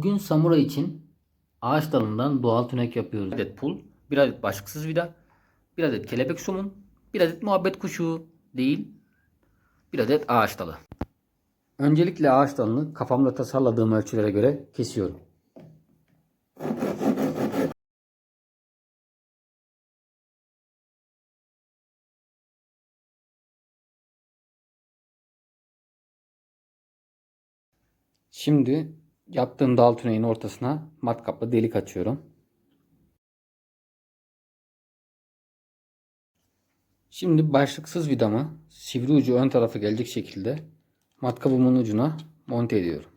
Bugün samuray için ağaç dalından doğal tünek yapıyoruz. Bir adet pul, bir adet başlıksız vida, bir adet kelebek somun, bir adet muhabbet kuşu değil, bir adet ağaç dalı. Öncelikle ağaç dalını kafamda tasarladığım ölçülere göre kesiyorum. Şimdi yaptığım dal tüneyin ortasına matkapla delik açıyorum. Şimdi başlıksız vidamı sivri ucu ön tarafa gelecek şekilde matkabımın ucuna monte ediyorum.